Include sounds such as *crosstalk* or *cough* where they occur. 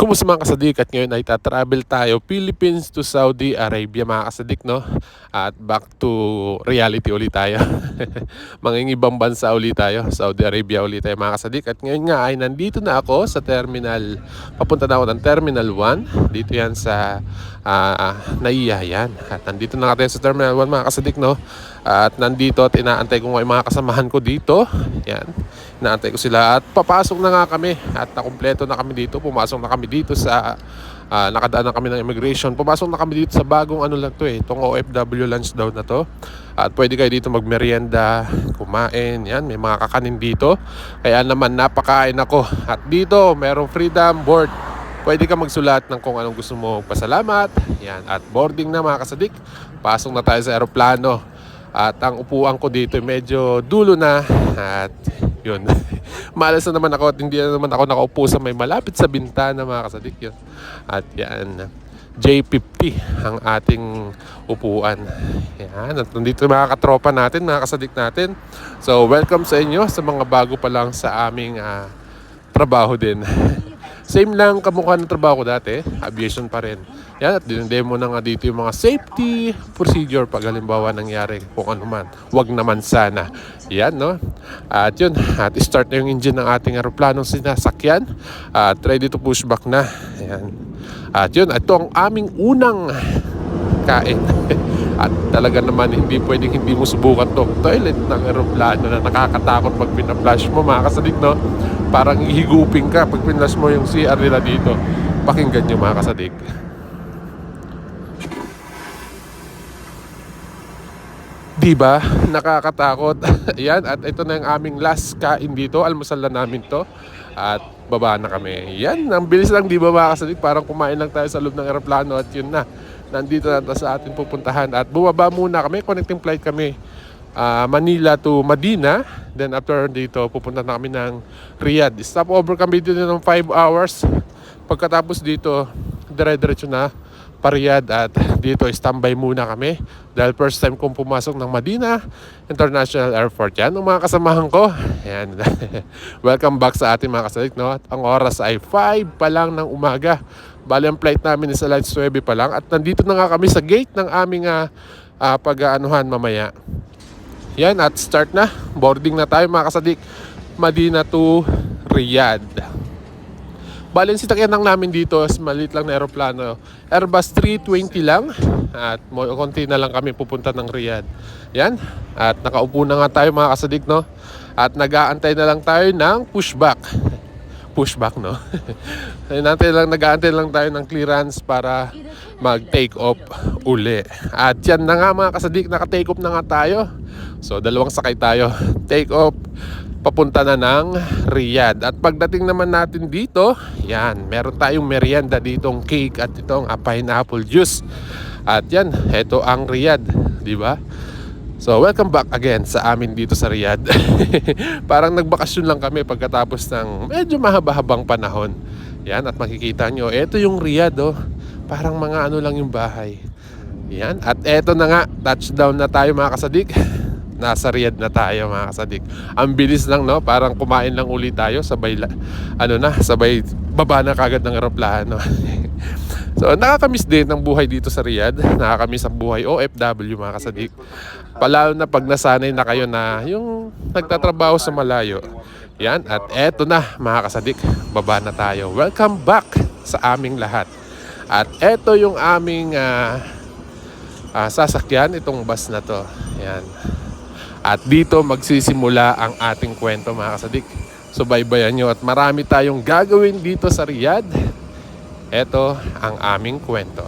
Kumusta mga kasadik? At ngayon ay tatravel tayo Philippines to Saudi Arabia mga kasadik no? At back to reality ulit tayo. *laughs* Mga ibang bansa ulit tayo Saudi Arabia ulit tayo mga kasadik. At ngayon nga ay nandito na ako sa terminal papunta na ako ng terminal 1 dito yan sa uh, Naiya yan at nandito na tayo sa terminal 1 mga kasadik no at nandito at inaantay ko nga mga kasamahan ko dito. Yan. Inaantay ko sila at papasok na nga kami. At nakumpleto na kami dito. Pumasok na kami dito sa uh, nakadaan na kami ng immigration. Pumasok na kami dito sa bagong ano lang to eh itong OFW lunch daw na to. At pwede kayo dito magmerienda kumain. Yan may mga kakanin dito. Kaya naman napakain ako. At dito merong freedom board. Pwede ka magsulat ng kung anong gusto mo pasalamat. Yan at boarding na mga kasadik. Pasok na tayo sa aeroplano at ang upuan ko dito medyo dulo na at yun. *laughs* Malas na naman ako at hindi na naman ako nakaupo sa may malapit sa bintana mga kasadik yun. At yan, J50 ang ating upuan. Yan, at nandito mga katropa natin, mga kasadik natin. So, welcome sa inyo sa mga bago pa lang sa aming uh, trabaho din. *laughs* Same lang kamukha ng trabaho ko dati, aviation pa rin. Yan, at dinedemo na nga dito yung mga safety procedure pag halimbawa nangyari kung ano man. Huwag naman sana. Yan, no? At yun, at start na yung engine ng ating aeroplanong sinasakyan. At ready to push back na. Yan. At yun, ito ang aming unang kain. *laughs* At talaga naman hindi pwedeng hindi mo subukan to toilet ng aeroplano na nakakatakot pag pina-flash mo mga kasadik no parang ihigupin ka pag pinlas mo yung CR nila dito pakinggan nyo mga kasadik Di? Nakakatakot. *laughs* Yan, at ito na yung aming last kain dito. Almusal na namin to. At baba na kami. Yan, ang bilis lang di ba mga kasadik? Parang kumain lang tayo sa loob ng aeroplano at yun na. Nandito na sa atin pupuntahan. At bumaba muna kami. Connecting flight kami uh, Manila to Medina. Then after dito, pupunta na kami ng Riyadh. Stop over kami dito ng 5 hours. Pagkatapos dito, dire-diretso na Pariyad at *laughs* dito standby muna kami. Dahil first time kong pumasok ng Madina International Airport. Yan ang mga kasamahan ko. Yan. *laughs* welcome back sa ating mga kasalik no? at ang oras ay 5 pa lang ng umaga. Bali ang flight namin is alas 9 pa lang. At nandito na nga kami sa gate ng aming uh, uh, pag-aanuhan mamaya. Yan at start na. Boarding na tayo mga kasadik Madina to Riyadh Bali, sitakyan lang namin dito is maliit lang na aeroplano. Airbus 320 lang. At mo konti na lang kami pupunta ng Riyadh. Yan. At nakaupo na nga tayo mga kasadik, no? At nag-aantay na lang tayo ng pushback. *laughs* Pushback, no? *laughs* Nantay lang, nag-aantay lang tayo ng clearance para mag-take off uli. At yan na nga mga kasadik, naka-take off na nga tayo. So, dalawang sakay tayo. *laughs* Take off papunta na ng Riyadh. At pagdating naman natin dito, yan, meron tayong merienda ditong cake at itong uh, pineapple juice. At yan, ito ang Riyadh, di ba? So, welcome back again sa amin dito sa Riyadh. *laughs* Parang nagbakasyon lang kami pagkatapos ng medyo mahaba-habang panahon. Yan, at makikita nyo, ito yung Riyadh, oh. Parang mga ano lang yung bahay. Yan, at eto na nga, touchdown na tayo mga kasadik *laughs* nasa Riyadh na tayo mga kasadik. Ang bilis lang no, parang kumain lang uli tayo sabay ano na, sabay baba na kagad ng eroplano. *laughs* so nakakamiss din ng buhay dito sa Riyadh, nakakamiss ang buhay OFW mga kasadik. Palalo na pag nasanay na kayo na yung nagtatrabaho sa malayo. Yan, at eto na mga kasadik, baba na tayo. Welcome back sa aming lahat. At eto yung aming uh, uh, sasakyan, itong bus na to. Yan. At dito magsisimula ang ating kwento mga kasadik. So baybayan nyo at marami tayong gagawin dito sa Riyadh. Ito ang aming kwento.